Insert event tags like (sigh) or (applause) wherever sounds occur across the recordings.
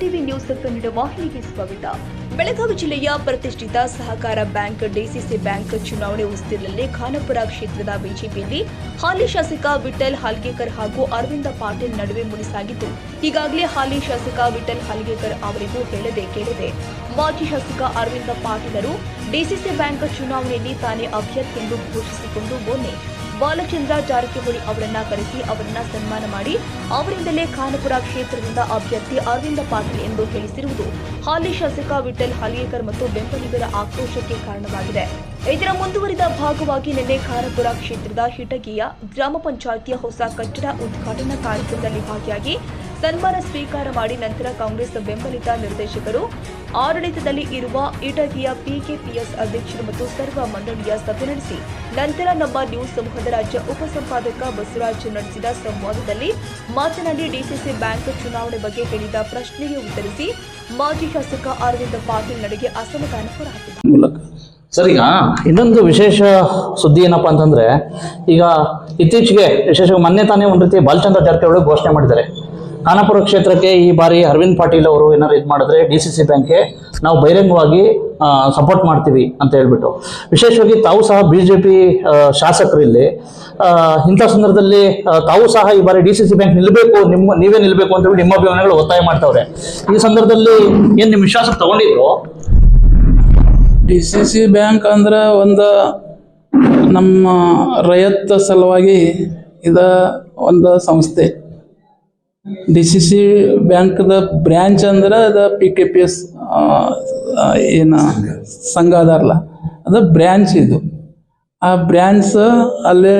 TV news Kannada ವಾಹಿನಿಗೆ ಸ್ವಾಗತ. ಬೆಳಗಾವಿ ಜಿಲ್ಲೆಯ ಪ್ರತಿಷ್ಠಿತ ಸಹಕಾರ ಬ್ಯಾಂಕ್, ಡಿಸಿಸಿ ಬ್ಯಾಂಕ್ ಚುನಾವಣೆ ಉಸ್ತಿರಲ್ಲಿ ಖಾನಾಪುರ ಕ್ಷೇತ್ರದ ಬಿಜೆಪಿಯಲ್ಲಿ ಹಾಲಿ ಶಾಸಕ ವಿಠಲ್ ಹಾಲ್ಗೇಕರ್ ಹಾಗೂ ಅರವಿಂದ ಪಾಟೀಲ್ ನಡುವೆ ಮುನಿಸಾಗಿದ್ದು, ಈಗಾಗಲೇ ಹಾಲಿ ಶಾಸಕ ವಿಠಲ್ ಹಾಲ್ಗೇಕರ್ ಅವರಿಗೂ ಹೇಳದೆ ಕೇಳಿದೆ. ಮಾಜಿ ಶಾಸಕ ಅರವಿಂದ ಪಾಟೀಲರು ಡಿಸಿಸಿ ಬ್ಯಾಂಕ್ ಚುನಾವಣೆಯಲ್ಲಿ ತಾನೇ ಅಭ್ಯರ್ಥಿ ಎಂದು ಘೋಷಿಸಿಕೊಂಡು ಮೊನ್ನೆ ಬಾಲಚಂದ್ರ ಜಾರಕಿಹೊಳಿ ಅವರನ್ನ ಕರೆಸಿ ಅವರನ್ನ ಸನ್ಮಾನ ಮಾಡಿ ಅವರಿಂದಲೇ ಖಾನಪುರ ಕ್ಷೇತ್ರದಿಂದ ಅಭ್ಯರ್ಥಿ ಅರವಿಂದ ಪಾಟೀಲ್ ಎಂದು ತಿಳಿಸಿರುವುದು ಹಾಲಿ ಶಾಸಕ ವಿಠಲ್ ಹಲಿಯೇಕರ್ ಮತ್ತು ಬೆಂಬಲಿಗರ ಆಕ್ರೋಶಕ್ಕೆ ಕಾರಣವಾಗಿದೆ. ಇದರ ಮುಂದುವರಿದ ಭಾಗವಾಗಿ ನಿನ್ನೆ ಖಾನಪುರ ಕ್ಷೇತ್ರದ ಹಿಟಗಿಯ ಗ್ರಾಮ ಪಂಚಾಯಿತಿಯ ಹೊಸ ಕಟ್ಟಡ ಉದ್ಘಾಟನಾ ಕಾರ್ಯಕ್ರಮದಲ್ಲಿ ಭಾಗಿಯಾಗಿ ಸನ್ಮಾನ ಸ್ವೀಕಾರ ಮಾಡಿ ನಂತರ ಕಾಂಗ್ರೆಸ್ ಬೆಂಬಲಿತ ನಿರ್ದೇಶಕರು. ಆಡಳಿತದಲ್ಲಿ ಇರುವ ಇಟಗಿಯ ಪಿಕೆಪಿಎಸ್ ಅಧ್ಯಕ್ಷರು ಮತ್ತು ಸರ್ವ ಮಂಡಳಿಯ ಸಭೆ ನಡೆಸಿ ನಂತರ ನಮ್ಮ ನ್ಯೂಸ್ ಸಮೂಹದ ರಾಜ್ಯ ಉಪಸಂಪಾದಕ ಬಸವರಾಜ್ ನಡೆಸಿದ ಸಂವಾದದಲ್ಲಿ ಮಾತನಾಡಿ ಡಿಸಿಸಿ ಬ್ಯಾಂಕ್ ಚುನಾವಣೆ ಬಗ್ಗೆ ಹೇಳಿದ ಪ್ರಶ್ನೆಗೆ ಉತ್ತರಿಸಿ ಮಾಜಿ ಶಾಸಕ ಅರವಿಂದ ಪಾಟೀಲ್ ನಡೆಗೆ ಅಸಮಾಧಾನ ಸರಿ ಇನ್ನೊಂದು ವಿಶೇಷ ಸುದ್ದಿ ಏನಪ್ಪಾ ಅಂತಂದ್ರೆ, ಈಗ ಇತ್ತೀಚೆಗೆ ವಿಶೇಷವಾಗಿ ಮೊನ್ನೆ ತಾನೇ ಒಂದು ರೀತಿ ಬಾಲಚಂದ್ರ ಜಾರಕಿಹೊಳಿ ಘೋಷಣೆ ಮಾಡಿದ್ದಾರೆ. ಖಾನಾಪುರ ಕ್ಷೇತ್ರಕ್ಕೆ ಈ ಬಾರಿ ಅರವಿಂದ್ ಪಾಟೀಲ್ ಅವರು ಏನಾರು ಇದು ಮಾಡಿದ್ರೆ ಡಿ ಸಿ ಸಿ ಬ್ಯಾಂಕ್ಗೆ ನಾವು ಬಹಿರಂಗವಾಗಿ ಸಪೋರ್ಟ್ ಮಾಡ್ತೀವಿ ಅಂತ ಹೇಳ್ಬಿಟ್ಟು. ವಿಶೇಷವಾಗಿ ತಾವು ಸಹ ಬಿ ಜೆ ಪಿ ಶಾಸಕರು ಇಲ್ಲಿ. ಆ, ಇಂಥ ಸಂದರ್ಭದಲ್ಲಿ ತಾವು ಸಹ ಈ ಬಾರಿ ಡಿ ಸಿ ಸಿ ಬ್ಯಾಂಕ್ ನಿಲ್ಲಬೇಕು ನಿಮ್ಮ ನೀವೇ ನಿಲ್ಲಬೇಕು ಅಂತ ಹೇಳಿ ನಿಮ್ಮ ಅಭಿಮಾನಿಗಳು ಒತ್ತಾಯ ಮಾಡ್ತಾವ್ರೆ. ಈ ಸಂದರ್ಭದಲ್ಲಿ ಏನು ನಿಮ್ಮ ವಿಶ್ವಾಸ ತಗೊಂಡಿದ್ರು? ಡಿ ಸಿ ಸಿ ಬ್ಯಾಂಕ್ ಅಂದ್ರೆ ಒಂದು ನಮ್ಮ ರೈತ ಸಲುವಾಗಿ ಇದ ಒಂದು ಸಂಸ್ಥೆ. ಡಿ ಸಿ ಸಿ ಬ್ಯಾಂಕ್ದ ಬ್ರ್ಯಾಂಚ್ ಅಂದ್ರೆ ಅದು ಪಿ ಕೆ ಪಿ ಎಸ್ ಏನು? ಸಂಘ ಅದಾರಲ್ಲ ಅದು ಬ್ರ್ಯಾಂಚ್ ಇದು. ಆ ಬ್ರ್ಯಾಂಚ್ ಅಲ್ಲೇ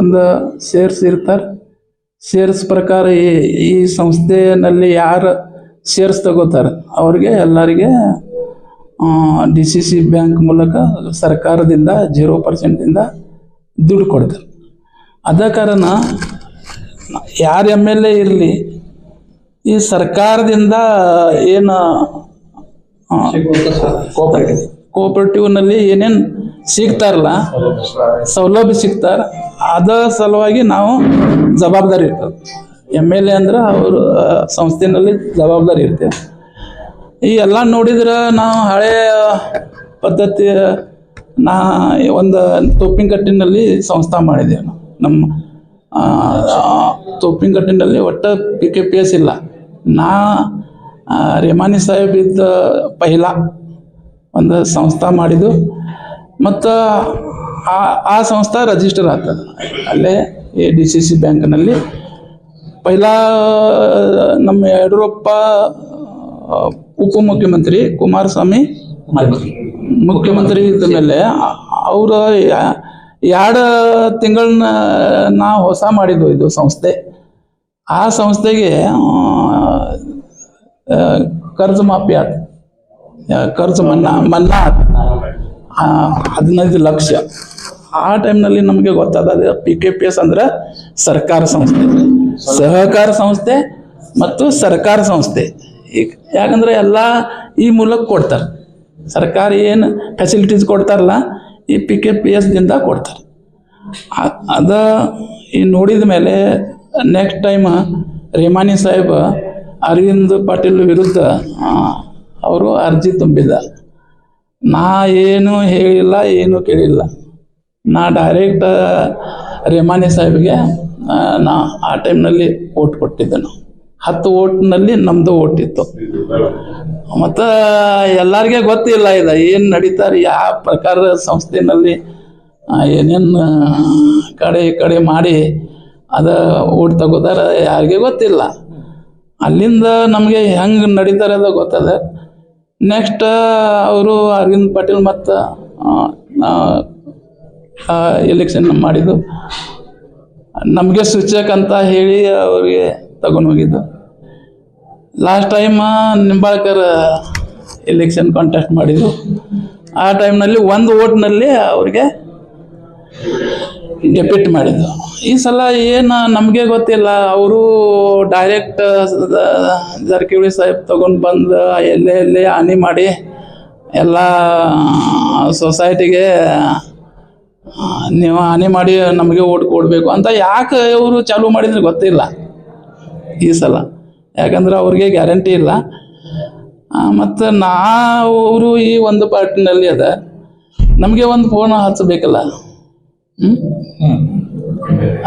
ಒಂದು ಶೇರ್ಸ್ ಇರ್ತಾರೆ. ಶೇರ್ಸ್ ಪ್ರಕಾರ ಈ ಈ ಸಂಸ್ಥೆಯಲ್ಲಿ ಯಾರು ಶೇರ್ಸ್ ತಗೋತಾರೆ, ಅವ್ರಿಗೆ ಎಲ್ಲರಿಗೆ ಡಿ ಸಿ ಸಿ ಬ್ಯಾಂಕ್ ಮೂಲಕ ಸರ್ಕಾರದಿಂದ ಜೀರೋ ಪರ್ಸೆಂಟಿಂದ ದುಡ್ಡು ಕೊಡ್ತಾರೆ. ಅದ ಕಾರಣ ಯಾರು ಎಂ ಎಲ್ ಎ ಇರಲಿ ಈ ಸರ್ಕಾರದಿಂದ ಏನು ಕೋಪರೇಟಿವ್ನಲ್ಲಿ ಏನೇನು ಸಿಗ್ತಾರಲ್ಲ ಸೌಲಭ್ಯ ಸಿಗ್ತಾರ ಅದ ಸಲುವಾಗಿ ನಾವು ಜವಾಬ್ದಾರಿ ಇರ್ತದೆ ಎಂ ಎಲ್ ಎ ಅಂದ್ರೆ ಅವರು ಸಂಸ್ಥೆನಲ್ಲಿ ಜವಾಬ್ದಾರಿ ಇರ್ತೇವೆ. ಈ ಎಲ್ಲ ನೋಡಿದ್ರೆ ನಾವು ಹಳೆಯ ಪದ್ಧತಿ ನಾ ಒಂದು ತೊಪ್ಪಿನಕಟ್ಟಿನಲ್ಲಿ ಸಂಸ್ಥೆ ಮಾಡಿದ್ದೇವೆ ನಾವು. ನಮ್ಮ ತೊಪ್ಪಿನಕಟ್ಟಿನಲ್ಲಿ ಒಟ್ಟು ಪಿ ಕೆ ಪಿ ಎಸ್ ಇಲ್ಲ. ನಾ ರೆಮಾನಿ ರೇಮಾನಿ ಸಾಹೇಬ್ ಇದ್ದ ಪಹಿಲ ಒಂದು ಸಂಸ್ಥೆ ಮಾಡಿದ್ದು. ಮತ್ತು ಆ ಆ ಸಂಸ್ಥೆ ರಜಿಸ್ಟರ್ ಆಗ್ತದೆ. ಅಲ್ಲೇ ಎ ಡಿ ಸಿ ಸಿ ಬ್ಯಾಂಕ್ನಲ್ಲಿ. ಪೈಲ ನಮ್ಮ ಯಡಿಯೂರಪ್ಪ ಉಪಮುಖ್ಯಮಂತ್ರಿ ಕುಮಾರಸ್ವಾಮಿ ಮುಖ್ಯಮಂತ್ರಿ. ಇದ್ದ ಮೇಲೆ ಅವರು ಎರಡು ತಿಂಗಳನ್ನ ನಾವು ಹೊಸ ಮಾಡಿದ್ವು ಇದು ಸಂಸ್ಥೆ. ಆ ಸಂಸ್ಥೆಗೆ ಕರ್ಜು ಮಾಫಿ ಆತ ಖರ್ಚು ಮನ್ನಾ ಮನ್ನಾ ಆಯ್ತು ಆ, ಹದಿನೈದು ಲಕ್ಷ. ಆ ಟೈಮ್ನಲ್ಲಿ ನಮಗೆ ಗೊತ್ತಾದ ಪಿ ಕೆ ಪಿ ಎಸ್ ಅಂದ್ರೆ ಸರ್ಕಾರ ಸಂಸ್ಥೆ. ಸಹಕಾರ ಸಂಸ್ಥೆ ಮತ್ತು ಸರ್ಕಾರ ಸಂಸ್ಥೆ. ಈಗ ಯಾಕಂದ್ರೆ ಎಲ್ಲ ಈ ಮೂಲಕ ಕೊಡ್ತಾರೆ. ಸರ್ಕಾರ ಏನು ಫೆಸಿಲಿಟೀಸ್ ಕೊಡ್ತಾರಲ್ಲ ಈ ಪಿ ಕೆ ಪಿ ಎಸ್ದಿಂದ ಕೊಡ್ತಾರೆ. ಅದ ಈ ನೋಡಿದ ಮೇಲೆ ನೆಕ್ಸ್ಟ್ ಟೈಮ್ ರೇಮಾನಿ ಸಾಹೇಬ ಅರವಿಂದ್ ಪಾಟೀಲ್ ವಿರುದ್ಧ ಅವರು ಅರ್ಜಿ ತುಂಬಿದ. ನಾ ಏನು ಹೇಳಿಲ್ಲ, ಏನು ಕೇಳಿಲ್ಲ. ನಾ ಡೈರೆಕ್ಟ್ ರೇಮಾನಿ ಸಾಹೇಬ್ಗೆ ನಾ ಆ ಟೈಮ್ನಲ್ಲಿ ಓಟ್ ಕೊಟ್ಟಿದ್ದೆ ನಾವು ಹತ್ತು ಓಟ್ನಲ್ಲಿ ನಮ್ಮದು ಓಟ್ ಇತ್ತು. ಮತ್ತು ಎಲ್ಲರಿಗೆ ಗೊತ್ತಿಲ್ಲ ಇದು ಏನು ನಡೀತಾರೆ ಯಾವ ಪ್ರಕಾರ ಸಂಸ್ಥೆನಲ್ಲಿ ಏನೇನು ಕಡೆ ಕಡೆ ಮಾಡಿ ಅದ ಊಟ ತಗೋತಾರೆ ಯಾರಿಗೆ ಗೊತ್ತಿಲ್ಲ. ಅಲ್ಲಿಂದ ನಮಗೆ ಹೆಂಗೆ ನಡೀತಾರೆ ಅದು ಗೊತ್ತದ. ನೆಕ್ಸ್ಟ್ ಅವರು ಅರವಿಂದ್ ಪಾಟೀಲ್ ಮತ್ತು ಎಲೆಕ್ಷನ್ ಮಾಡಿದ್ದು. ನಮಗೆ ಸೂಚಕ ಅಂತ ಹೇಳಿ ಅವರಿಗೆ ತಗೊಂಡು ಹೋಗಿದ್ದು. Last time Nimbalkar election contest ಮಾಡಿದ್ರು. ಆ ಟೈಮ್ನಲ್ಲಿ ಒಂದು ಓಟ್ನಲ್ಲಿ ಅವ್ರಿಗೆ ಡೆಪಿಟ್ ಮಾಡಿದ್ದು ಈ ಸಲ ಏನು ನಮಗೆ ಗೊತ್ತಿಲ್ಲ. ಅವರು ಡೈರೆಕ್ಟ್ ಜಾರಕಿಹೊಳಿ ಸಾಹೇಬ್ ತಗೊಂಡು ಬಂದು ಎಲ್ಲೇ ಎಲ್ಲೇ ಹಾನಿ ಮಾಡಿ ಎಲ್ಲ ಸೊಸೈಟಿಗೆ ನೀವು ಹಾನಿ ಮಾಡಿ ನಮಗೆ ಓಟ್ ಕೊಡಬೇಕು ಅಂತ ಯಾಕೆ ಇವರು ಚಾಲೂ ಮಾಡಿದ್ರೆ ಗೊತ್ತಿಲ್ಲ ಈ ಸಲ. ಯಾಕಂದ್ರೆ ಅವ್ರಿಗೆ ಗ್ಯಾರಂಟಿ ಇಲ್ಲ. ಮತ್ತು ನಾವು ಈ ಒಂದು ಪಾರ್ಟಿನಲ್ಲಿ ಅದ. ನಮಗೆ ಒಂದು ಫೋನ್ ಹಚ್ಚಬೇಕಲ್ಲ. ಹ್ಞೂ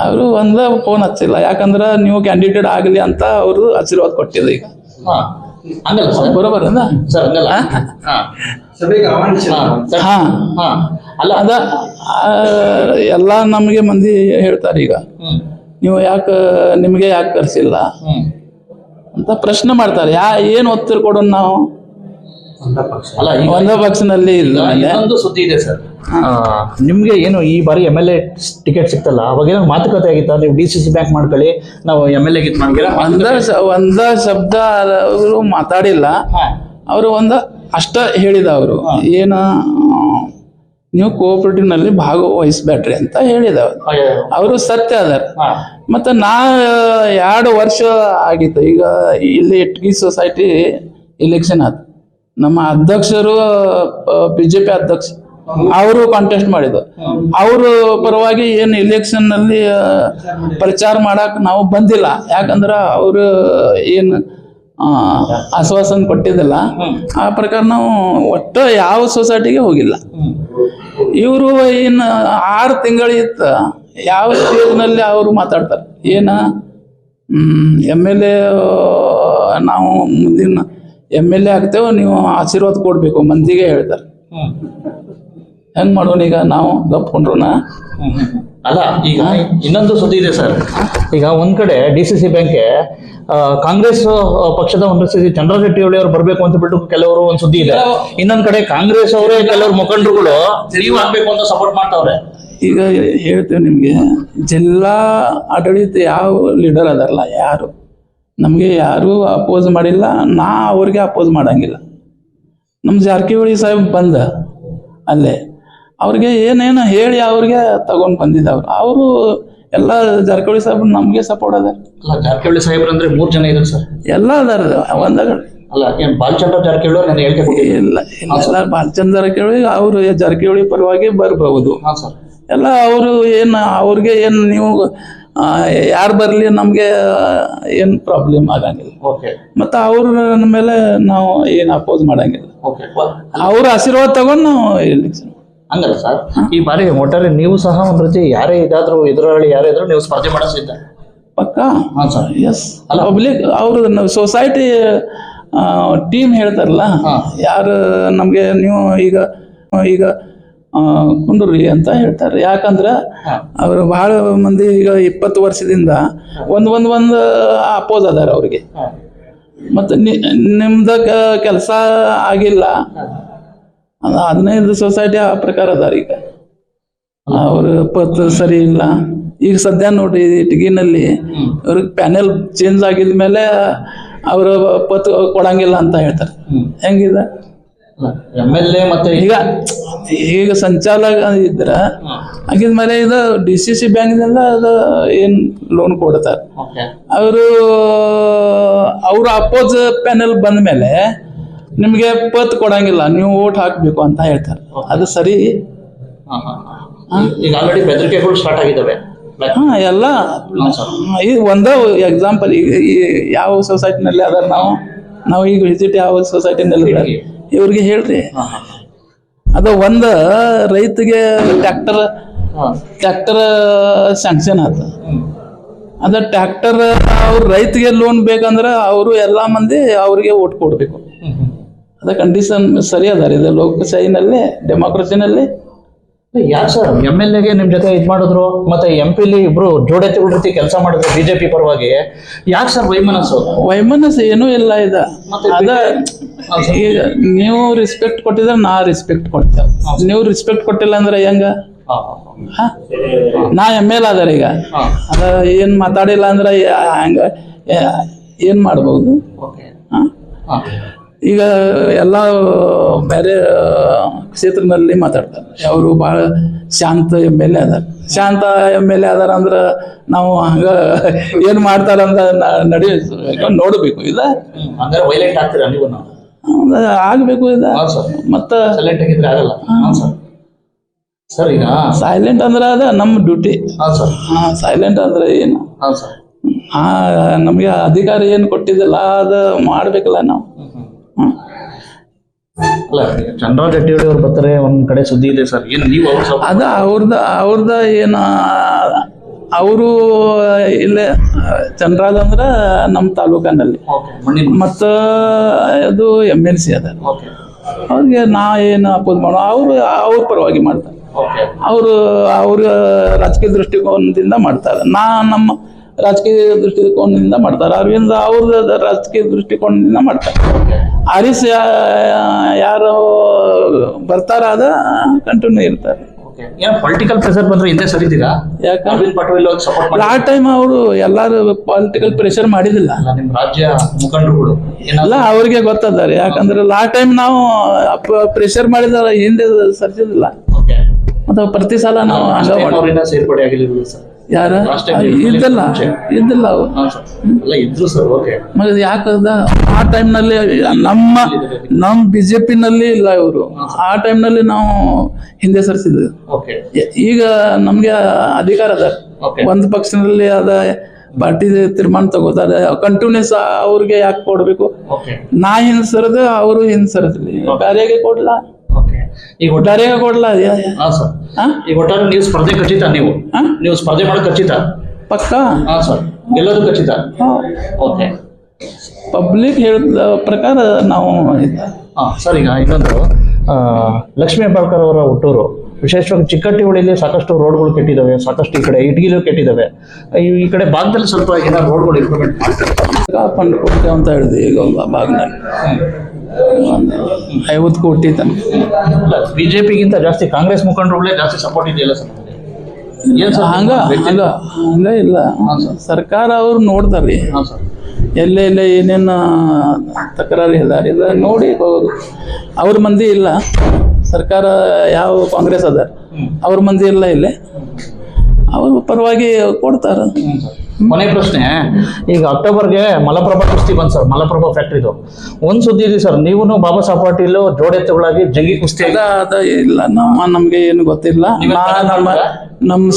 ಅವರು ಒಂದ ಫೋನ್ ಹಚ್ಚಿಲ್ಲ. ಯಾಕಂದ್ರೆ ನೀವು ಕ್ಯಾಂಡಿಡೇಟ್ ಆಗಲಿ ಅಂತ ಅವರು ಆಶೀರ್ವಾದ ಕೊಟ್ಟಿದ್ದ ಈಗ. ಹಾ. ಹಂಗಲ್ಲ ಸರ್? ಬರೋಬರ್ ಅದ? ಸರ್ ಹಂಗಲ್ಲ. ಹಾ. ಸಭೆಗೆ ಆಹ್ವಾನಿಸಿಲ್ಲ. ಹಾ ಸರ್. ಹಾ. ಹಾ. ಅಲ್ಲ. ಅದ ಎಲ್ಲ ನಮಗೆ ಮಂದಿ ಹೇಳ್ತಾರೆ ಈಗ. ನೀವು ಯಾಕೆ ನಿಮಗೆ ಯಾಕೆ ಕರ್ಸಿಲ್ಲ? ಅಂತ ಪ್ರಶ್ನೆ ಮಾಡ್ತಾರೆ. ಯಾ ಏನು ಒತ್ತಿರ್ ಕೊಡೋಣ ನಾವು? ಅಲ್ಲ ಈಗ ಒಂದೇ ಪಕ್ಷನಲ್ಲಿ ಇಲ್ಲ ಇನ್ನೊಂದು ಸುದ್ದಿ ಇದೆ ಸರ್. ನಿಮ್ಗೆ ಏನು ಈ ಬಾರಿ ಎಂ ಎಲ್ ಎ ಟಿಕೆಟ್ ಸಿಕ್ತಲ್ಲ ಅವಾಗ ಏನೋ ಮಾತುಕತೆ ಆಗಿತ್ತ? ನೀವು ಡಿ ಸಿ ಸಿ ಬ್ಯಾಂಕ್ ಮಾಡ್ಕೊಳ್ಳಿ ನಾವು ಎಂ ಎಲ್ ಎ ಗಿತ್ ಮಾಡ್ತೀರಾ? ಒಂದ ಒಂದ ಶಬ್ದ ಅವರು ಮಾತಾಡಿಲ್ಲ. ಅವರು ಒಂದು ಅಷ್ಟ ಹೇಳಿದ ಅವರು. ಏನು ನೀವು ಕೋಆಪರೇಟಿವ್ನಲ್ಲಿ ಭಾಗವಹಿಸ್ಬೇಡ್ರಿ ಅಂತ ಹೇಳಿದ ಅವರು ಸತ್ಯ ಅದಾರ. ಮತ್ತೆ ನಾ ಎರಡು ವರ್ಷ ಆಗಿತ್ತು. ಈಗ ಇಲ್ಲಿ ಇಟ್ಗಿ ಸೊಸೈಟಿ ಇಲೆಕ್ಷನ್ ಆಯ್ತು ನಮ್ಮ ಅಧ್ಯಕ್ಷರು ಬಿ ಜೆ ಪಿ ಅಧ್ಯಕ್ಷ ಅವರು ಕಾಂಟೆಸ್ಟ್ ಮಾಡಿದ್ರು ಅವರು ಪರವಾಗಿ ಏನು ಇಲೆಕ್ಷನ್ನಲ್ಲಿ ಪ್ರಚಾರ ಮಾಡಕ್ ನಾವು ಬಂದಿಲ್ಲ. ಯಾಕಂದ್ರ ಅವರು ಏನು ಆಶ್ವಾಸನೆ ಕೊಟ್ಟಿದ್ದಲ್ಲ ಆ ಪ್ರಕಾರ ನಾವು ಒಟ್ಟು ಯಾವ ಸೊಸೈಟಿಗೆ ಹೋಗಿಲ್ಲ. ಇವರು ಇನ್ನು ಆರು ತಿಂಗಳಿತ್ತು ಯಾವ ಸ್ಟೇಜ್ನಲ್ಲಿ ಅವರು ಮಾತಾಡ್ತಾರೆ. ಏನ ಎಂ ಎಲ್ ಎ ನಾವು ಮುಂದಿನ ಎಂ ಎಲ್ ಎ ಆಗ್ತೇವೆ ನೀವು ಆಶೀರ್ವಾದ ಕೊಡಬೇಕು ಮಂದಿಗೆ ಹೇಳ್ತಾರೆ. ಹೆಂಗೆ ಮಾಡೋಣ ಈಗ ನಾವು ಗಪ್ಕೊಂಡ್ರುನ ಅಲ್ಲ ಈಗ ಇನ್ನೊಂದು ಸುದ್ದಿ ಇದೆ ಸರ್. ಈಗ ಒಂದ್ ಕಡೆ D C C bank Congress ಪಕ್ಷದ ಒಂದು ಸಿ ಚಂದ್ರಶೆಟ್ಟಿ ಹೊಳಿ ಅವರು ಬರ್ಬೇಕು ಅಂತ ಬಿಟ್ಟು ಕೆಲವರು ಒಂದ್ ಸುದ್ದಿ ಇದೆ. ಇನ್ನೊಂದ್ ಕಡೆ ಕಾಂಗ್ರೆಸ್ ಅವರೇ ಕೆಲವರು ಮುಖಂಡರುಗಳು ನೀವು ಆಗ್ಬೇಕು ಅಂತ ಸಪೋರ್ಟ್ ಮಾಡ್ತಾವ್ರೆ. ಈಗ ಹೇಳ್ತೇವೆ ನಿಮಗೆ ಜಿಲ್ಲಾ ಆಡಳಿತ ಯಾವ ಲೀಡರ್ ಅದಾರಲ್ಲ ಯಾರು? ನಮಗೆ ಯಾರೂ ಅಪೋಸ್ ಮಾಡಿಲ್ಲ ನಾ ಅವ್ರಿಗೆ ಅಪೋಸ್ ಮಾಡಂಗಿಲ್ಲ. ನಮ್ಮ ಜಾರಕಿಹೊಳಿ ಸಾಹೇಬ್ ಬಂದ ಅಲ್ಲೇ. ಅವ್ರಿಗೆ ಏನೇನು ಹೇಳಿ ಅವ್ರಿಗೆ ತಗೊಂಡು ಬಂದಿದ್ದವ್ರು. ಅವರು ಎಲ್ಲ ಜಾರಕಿಹೊಳಿ ಸಾಹೇಬ್ ನಮಗೆ ಸಪೋರ್ಟ್ ಅದಾರ. ಅಲ್ಲ ಜಾರಕಿಹೊಳಿ ಸಾಹೇಬ್ರು ಅಂದ್ರೆ ಮೂರು ಜನ ಇದ್ದಾರೆ ಸರ್? ಎಲ್ಲ ಅದಾರ ಒಂದಾಗ ಅಲ್ಲ ಏನು ಬಾಲಚಂದ್ರ ಜಾರಕಿಹೊಳಿ ಅವ್ರು ನಾನು ಹೇಳಿಕೆ ಇಲ್ಲ ಇಲ್ಲ ಬಾಲಚಂದ್ರ ಜಾರಕಿಹೊಳಿ ಅವರು ಜಾರಕಿಹೊಳಿ ಪರವಾಗಿ ಬರ್ಬಹುದು. ಹಾ ಸರ್. ಎಲ್ಲ ಅವರು ಏನು ಅವ್ರಿಗೆ ಏನು ನೀವು ಯಾರು ಬರಲಿ ನಮಗೆ ಏನು ಪ್ರಾಬ್ಲಮ್ ಆಗಂಗಿಲ್ಲ. ಓಕೆ. ಮತ್ತು ಅವ್ರ ಮೇಲೆ ನಾವು ಏನು ಅಪೋಸ್ ಮಾಡಂಗಿಲ್ಲ. ಓಕೆ. ಅವ್ರ ಆಶೀರ್ವಾದ ತಗೊಂಡು ನಾವು ಎಲೆಕ್ಷನ್ ಹಂಗಲ್ಲ ಸರ್? ಈ ಬಾರಿ ಒಟ್ಟಾರೆ ನೀವು ಸಹ ಒಂದ್ ರೀತಿ ಯಾರೇ ಇದಾದ್ರು ಎದುರಾಳಿ ಯಾರೇ ಇದ್ರು ನೀವು ಸ್ಪರ್ಧೆ ಮಾಡಿಸಿದ್ದ ಪಕ್ಕ? ಹಾ ಸರ್. ಎಸ್ ಅಲ್ಲ. ಪಬ್ಲಿಕ್ ಅವರು ಸೊಸೈಟಿ ಟೀಮ್ ಹೇಳ್ತಾರಲ್ಲ. ಯಾರು ನಮಗೆ ನೀವು ಈಗ ಈಗ ಕುಂದ್ರಿ ಕುಂಡ್ರಿ ಅಂತ ಹೇಳ್ತಾರೆ. ಯಾಕಂದ್ರೆ ಅವರು ಬಹಳ ಮಂದಿ ಈಗ ಇಪ್ಪತ್ತು ವರ್ಷದಿಂದ ಒಂದು ಒಂದು ಒಂದು ಅಪೋಸ್ ಅದಾರ ಅವ್ರಿಗೆ. ಮತ್ತು ನಿಮ್ದ ಕೆಲಸ ಆಗಿಲ್ಲ. ಹದಿನೈದು ಸೊಸೈಟಿ ಆ ಪ್ರಕಾರ ಅದಾರ ಈಗ. ಅವ್ರ ಪತ್ ಸರಿ ಇಲ್ಲ. ಈಗ ಸದ್ಯ ನೋಡ್ರಿ ಇಟ್ಗಿನಲ್ಲಿ ಅವ್ರಿಗೆ ಪ್ಯಾನೆಲ್ ಚೇಂಜ್ ಆಗಿದ ಮೇಲೆ ಅವ್ರ ಪತ್ ಕೊಡಂಗಿಲ್ಲ ಅಂತ ಹೇಳ್ತಾರೆ. ಹೆಂಗಿದೆ? ಎಂ ಎಲ್ ಎ ಮತ್ತೆ ಈಗ ಈಗ ಸಂಚಾಲಕ ಇದ್ರ ಆಗಿದ್ಮೇಲೆ ಇದು ಡಿ ಸಿ ಸಿ ಬ್ಯಾಂಕ್ದಿಂದ ಅದು ಏನು ಲೋನ್ ಕೊಡ್ತಾರೆ. ಅವರು ಅವ್ರ ಅಪೋಸ್ ಪ್ಯಾನೆಲ್ ಬಂದ ಮೇಲೆ ನಿಮಗೆ ಪತ್ ಕೊಡಂಗಿಲ್ಲ ನೀವು ಓಟ್ ಹಾಕಬೇಕು ಅಂತ ಹೇಳ್ತಾರೆ. ಅದು ಸರಿ? ಈಗ ಆಲ್ರೆಡಿ ಬೆದರಿಕೆಗಳು ಸ್ಟಾರ್ಟ್ ಆಗಿದ್ದಾವೆ ಹಾಂ ಎಲ್ಲ ಒಂದೇ ಎಕ್ಸಾಂಪಲ್ ಈಗ ಈ ಯಾವ ಸೊಸೈಟಿನಲ್ಲಿ ಅದಾರ ನಾವು? ನಾವು ಈಗ ವಿಸಿಟ್ ಯಾವ ಸೊಸೈಟಿನಲ್ಲಿ ಇವ್ರಿಗೆ ಹೇಳ್ರಿ. ಅದು ಒಂದು ರೈತಗೆ ಟ್ಯಾಕ್ಟರ್ ಟ್ರ್ಯಾಕ್ಟರ್ ಸ್ಯಾಂಕ್ಷನ್ ಆತ. ಅದ ಟ್ಯಾಕ್ಟರ್ ಅವ್ರ ರೈತಗೆ ಲೋನ್ ಬೇಕಂದ್ರೆ ಅವರು ಎಲ್ಲ ಮಂದಿ ಅವ್ರಿಗೆ ಓಟ್ ಕೊಡಬೇಕು. ಅದ ಕಂಡೀಷನ್ ಸರಿ ರೀ ಇದು ಲೋಕಶಾಹಿನಲ್ಲಿ ಡೆಮಾಕ್ರಸಿನಲ್ಲಿ ಯಾರು ಸರ್ ಎಂ ಎಲ್ ಎಗೆ ನಿಮ್ಮ ಜೊತೆ ಇದು ಮಾಡಿದ್ರು ಮತ್ತೆ ಎಂ ಪಿಲಿ ಇಬ್ರು ಜೋಡೆತ್ತಿಗಳ ರೀತಿ ಕೆಲಸ ಮಾಡಿದ್ರು ಬಿಜೆಪಿ ಪರವಾಗಿ. ಯಾಕೆ ಸರ್ ವೈಮನಸ್ಸು? ವೈಮನಸ್ ಏನೂ ಇಲ್ಲ ಇದ. ಅದ ಈಗ ನೀವು ರೆಸ್ಪೆಕ್ಟ್ ಕೊಟ್ಟಿದ್ರೆ ನಾ ರೆಸ್ಪೆಕ್ಟ್ ಕೊಡ್ತೇವೆ ನೀವು ರೆಸ್ಪೆಕ್ಟ್ ಕೊಟ್ಟಿಲ್ಲ ಅಂದ್ರೆ ಹೆಂಗ? ಹ? ನಾ ಎಂ ಎಲ್ ಅದಾರ ಈಗ. ಅದ ಏನ್ ಮಾತಾಡಿಲ್ಲ ಅಂದ್ರೆ ಹಂಗ ಏನ್ ಮಾಡ್ಬೋದು? ಓಕೆ. ಹ? ಈಗ ಎಲ್ಲ ಬೇರೆ ಕ್ಷೇತ್ರದಲ್ಲಿ ಮಾತಾಡ್ತಾರೆ. ಅವರು ಭಾಳ ಶಾಂತ ಎಂ ಎಲ್ ಎ ಅದಾರ. ಶಾಂತ ಎಂ ಎಲ್ ಎ ಅದಾರ ಅಂದ್ರೆ ನಾವು ಹಂಗ (laughs) ಏನು ಮಾಡ್ತಾರ ಅಂತ ನಡಿ ನೋಡಬೇಕು ಇಲ್ಲ? ಹಂಗಾರೆ ವೈಲೆಂಟ್ ಆಗ್ತೀರಾ ನೀವು ಹೌದಾ, ಆಗ್ಬೇಕು ಸರ್. ಮತ್ತು ಸೈಲೆಂಟ್ ಆಗಿದ್ರೆ ಆಗಲ್ಲ. ಹಾ. ಸರ್. ಸರ್ ಈಗ ಸೈಲೆಂಟ್ ಅಂದ್ರೆ ಅದ ನಮ್ಮ ಡ್ಯೂಟಿ ಸೈಲೆಂಟ್ ಅಂದ್ರೆ ಏನು? ನಮಗೆ ಅಧಿಕಾರ ಏನು ಕೊಟ್ಟಿದ್ದಲ್ಲ ಅದು ಮಾಡಬೇಕಲ್ಲ ನಾವು. ಅಲ್ಲ ಜಟ್ಟಿಹೊಳಿ ಅವ್ರು ಬರ್ತಾರೆ ಒಂದ್ ಕಡೆ ಸುದ್ದಿ ಇದೆ ಸರ್. ಏನ್ ನೀವು ಅವ್ರ ಸ್ವಲ್ಪ ಅದ ಅವ್ರದ ಅವ್ರದ ಏನು ಅವರು ಇಲ್ಲೇ ಚಂದ್ರಾದ ಅಂದ್ರೆ ನಮ್ಮ ತಾಲೂಕಿನಲ್ಲಿ. ಮತ್ತ ಮಣ್ಣಿನ ಮತ್ತು ಅದು ಎಂ ಎಲ್ ಸಿ ಅದ. ಓಕೆ ಅವ್ರಿಗೆ ನಾ ಏನು ಅಪೋಸ್ ಮಾಡೋ ಅವರು ಅವ್ರ ಪರವಾಗಿ ಮಾಡ್ತಾರೆ. ಓಕೆ ಅವರು ಅವ್ರ ರಾಜಕೀಯ ದೃಷ್ಟಿಕೋನದಿಂದ ಮಾಡ್ತಾರೆ. ನಾ ನಮ್ಮ ರಾಜಕೀಯ ದೃಷ್ಟಿಕೋನದಿಂದ ಮಾಡ್ತಾರೆ. ಅರವಿಂದ ಅವ್ರದ್ದು ರಾಜಕೀಯ ದೃಷ್ಟಿಕೋನದಿಂದ ಮಾಡ್ತಾರೆ. ಆರಿಸ್ ಯಾರು ಬರ್ತಾರ ಅದ ಕಂಟಿನ್ಯೂ ಇರ್ತಾರೆ. ಪೊಲಿಟಿಕಲ್ ಪ್ರೆಸರ್ ಬಂದ್ರೆ ಹಿಂದೆ ಸರಿದೀರಾ ಯಾಕಂದ್ರೆ ಆ ಟೈಮ್ ಅವರು ಎಲ್ಲಾರು ಪೊಲಿಟಿಕಲ್ ಪ್ರೆಷರ್ ಮಾಡಿದಿಲ್ಲ ನಿಮ್ಮ ನಿಮ್ ರಾಜ್ಯ ಮುಖಂಡರುಗಳು ಎಲ್ಲ ಅವ್ರಿಗೆ ಗೊತ್ತದಾರೆ. ಯಾಕಂದ್ರೆ ಲಾ ಟೈಮ್ ನಾವು ಪ್ರೆಷರ್ ಮಾಡಿದಾರ ಹಿಂದೆ ಸರಿಸಿದಿಲ್ಲ ಮತ್ತು ಪ್ರತಿ ಸಲ ನಾವು ಸೇರ್ಪಡೆ ಆಗಿಲ್ಲ ಸರ್. ಯಾರ? ಇದ್ದಲ್ಲ ಇದ್ದಲ್ಲ ಅವರು. ಯಾಕಂದ ಆ ಟೈಮ್ನಲ್ಲಿ ನಮ್ಮ ನಮ್ಮ ಬಿ ಜೆ ಪಿನಲ್ಲಿ ಇಲ್ಲ ಇವರು. ಆ ಟೈಮ್ನಲ್ಲಿ ನಾವು ಹಿಂದೆ ಸರಿಸಿದ್ವಿ. ಈಗ ನಮಗೆ ಅಧಿಕಾರ ಅದ. ಒಂದು ಪಕ್ಷದಲ್ಲಿ ಅದ ಪಾರ್ಟಿ ತೀರ್ಮಾನ ತಗೋತಾರೆ. ಕಂಟಿನ್ಯೂಸ್ ಅವ್ರಿಗೆ ಯಾಕೆ ಕೊಡಬೇಕು? ನಾ ಹಿಂದೆ ಸರದು ಅವರು ಹಿಂದೆ ಸರದ್ಲಿ. ಬೇರೆಗೆ ಕೊಡ್ಲಾ? ಈಗ ಒಟ್ಟಾರೆ ಕೊಡಲ್ಲ ಕೊಡ್ಲಾ? ಹಾ ಸರ್. ಹಾ? ಈಗ ಒಟ್ಟಾರೆ ನೀವು ಸ್ಪರ್ಧೆ ಖಚಿತ ನೀವು. ಹಾ? ನೀವು ಸ್ಪರ್ಧೆ ಮಾಡೋದು ಖಚಿತ ಪಕ್ಕ? ಹಾ ಸರ್. ಎಲ್ಲದೂ ಖಚಿತ ಓಕೆ. ಪಬ್ಲಿಕ್ ಹೇಳಿದ ಪ್ರಕಾರ ನಾವು ಇದ್- ಹಾ ಸರ್ ಈಗ ಇನ್ನೊಂದು ಆ, ಲಕ್ಷ್ಮೀ ಹೆಬ್ಬಾಳ್ಕರ್ ಅವರ ಹುಟ್ಟೂರು. ವಿಶೇಷವಾಗಿ ಚಿಕ್ಕಟ್ಟಿಹೊಳಿಲಿ ಸಾಕಷ್ಟು ರೋಡ್ಗಳು ಕೆಟ್ಟಿದ್ದಾವೆ ಸಾಕಷ್ಟು ಈ ಕಡೆ ಇಟ್ಗಿಲು ಕೆಟ್ಟಿದ್ದಾವೆ ಈ ಈ ಕಡೆ ಭಾಗದಲ್ಲಿ ಸ್ವಲ್ಪ ಏನಾದ್ರು ರೋಡ್ಗಳು ಇಂಪ್ರೂವ್ಮೆಂಟ್ ಮಾಡ್ತಾರೆ? ಅಂತ ಹೇಳಿದ್ವಿ ಈಗ ಒಂದು ಭಾಗದಲ್ಲಿ. ಐವತ್ತು ಕೋಟಿ ತನಕ. ಜೆ ಬಿಜೆಪಿಗಿಂತ ಜಾಸ್ತಿ ಕಾಂಗ್ರೆಸ್ ಮುಖಂಡರುಗಳೇ ಜಾಸ್ತಿ ಸಪೋರ್ಟ್ ಇದೆಯಲ್ಲ ಸರ್? ಹಂಗ ಹಂಗ ಹಂಗ ಇಲ್ಲ. ಸರ್ಕಾರ ಅವ್ರು ಸರ್. ಎಲ್ಲೆಲ್ಲೇ ಏನೇನು ತಕರಾರು ಇದ್ದಾರೆ ಇದು ನೋಡಿ ಅವ್ರ ಮಂದಿ ಇಲ್ಲ. ಸರ್ಕಾರ ಯಾವ ಕಾಂಗ್ರೆಸ್ ಅದ? ಅವ್ರ ಮಂದಿ ಇಲ್ಲ ಇಲ್ಲಿ. ಅವ್ರ ಪರವಾಗಿ ಕೊಡ್ತಾರ. ಕೊನೆ ಪ್ರಶ್ನೆ. ಈಗ ಅಕ್ಟೋಬರ್ಗೆ ಮಲಪ್ರಭಾ ಕುಸ್ತಿ ಬಂತು ಸರ್ ಮಲಪ್ರಭಾ ಫ್ಯಾಕ್ಟ್ರಿದು ಒಂದ್ ಸುದ್ದಿ ಇದೆ ಸರ್ ನೀವು ಬಾಬಾ ಸಾಹೇಬ್ ಪಾಟೀಲ್ ಜೋಡೆತ್ತುಗಳಾಗಿ ಜಂಗಿ ಕುಸ್ತಿ ಅದ ಇಲ್ಲ ನಮ್ಮ ನಮ್ಗೆ ಏನು ಗೊತ್ತಿಲ್ಲ. ನೀವೇ ನಾ ನಮ್ಮ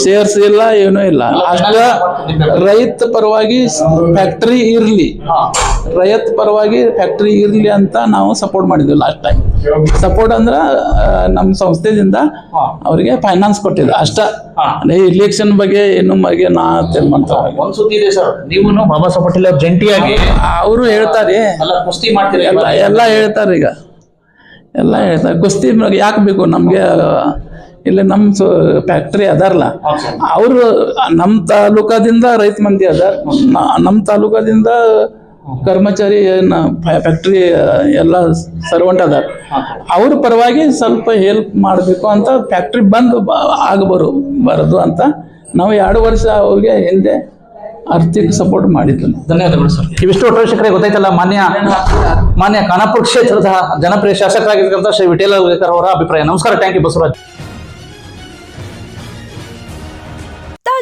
ಶೇರ್ಸ್ ಇಲ್ಲ ಏನೂ ಇಲ್ಲ. ಅಷ್ಟ ರೈತ ಪರವಾಗಿ ಫ್ಯಾಕ್ಟ್ರಿ ಇರ್ಲಿ. ರೈತ ಪರವಾಗಿ ಫ್ಯಾಕ್ಟ್ರಿ ಇರ್ಲಿ ಅಂತ ನಾವು ಸಪೋರ್ಟ್ ಮಾಡಿದ್ವಿ ಲಾಸ್ಟ್ ಟೈಮ್ ಸಪೋರ್ಟ್ ಅಂದ್ರೆ ನಮ್ಮ ಸಂಸ್ಥೆದಿಂದ. ಅವರಿಗೆ ಫೈನಾನ್ಸ್ ಕೊಟ್ಟಿದ್ರು ಅಷ್ಟ. ಇಲೆಕ್ಷನ್ ಬಗ್ಗೆ ಏನು ಬಗ್ಗೆ ನಾ ತೀರ್ಮಾನ ಇದೆ ಸರ್ ನೀವು ಬಾಬಾ ಸಾಹೇಬ್ ಪಟೇಲ್ ಅವ್ರು ಜಂಟಿಯಾಗಿ ಅವರು ಹೇಳ್ತಾರೆ. ಕುಸ್ತಿ ಮಾಡ್ತೀರಿ ಎಲ್ಲ ಹೇಳ್ತಾರೆ ಈಗ. ಎಲ್ಲ ಹೇಳ್ತಾರೆ. ಕುಸ್ತಿ ಯಾಕೆ ಬೇಕು ನಮಗೆ? ಇಲ್ಲಿ ನಮ್ಮ ಫ್ಯಾಕ್ಟ್ರಿ ಅದಾರಲ್ಲ. ಅವರು ನಮ್ಮ ತಾಲೂಕಾದಿಂದ ರೈತ ಮಂದಿ ಅದ ನ- ನಮ್ಮ ತಾಲೂಕಾದಿಂದ ಕರ್ಮಚಾರಿ ಫ್ಯಾಕ್ಟ್ರಿ ಎಲ್ಲ ಸರ್ವೆಂಟ್ ಅದಾರ. ಅವ್ರ ಪರವಾಗಿ ಸ್ವಲ್ಪ ಹೆಲ್ಪ್ ಮಾಡಬೇಕು ಅಂತ ಫ್ಯಾಕ್ಟ್ರಿ ಬಂದು ಆಗಬರು ಬರೋದು ಅಂತ ನಾವು ಎರಡು ವರ್ಷ ಅವ್ರಿಗೆ ಹಿಂದೆ ಆರ್ಥಿಕ ಸಪೋರ್ಟ್ ಮಾಡಿದ್ದು ಧನ್ಯವಾದಗಳು ಸರ್. ಇವಿಷ್ಟು ಗೊತ್ತೈತಲ್ಲ ಗೊತ್ತಾಯ್ತಲ್ಲ ಮಾನ್ಯ ಮಾನ್ಯ ಖಾನಾಪುರ ಕ್ಷೇತ್ರದ ಜನಪ್ರಿಯ ಶಾಸಕರಾಗಿರ್ತಕ್ಕಂಥ ಶ್ರೀ ವಿಠೇಲ ಅವರ ಅಭಿಪ್ರಾಯ. ನಮಸ್ಕಾರ ಥ್ಯಾಂಕ್ ಯು ಬಸವರಾಜ್.